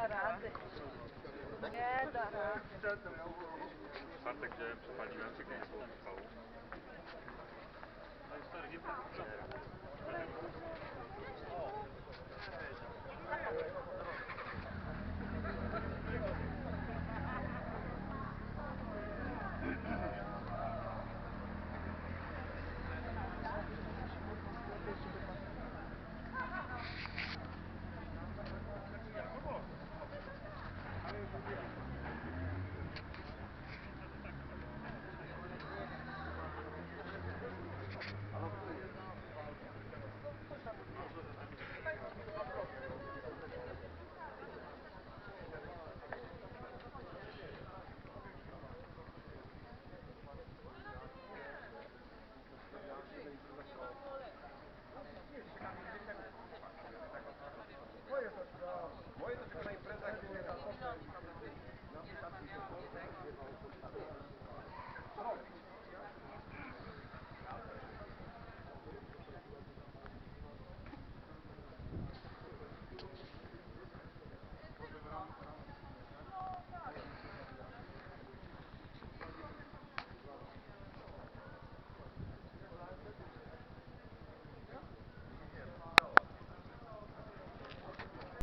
da rady. Nie da rady. W czwartek przepaliłem, czy nie jest słowo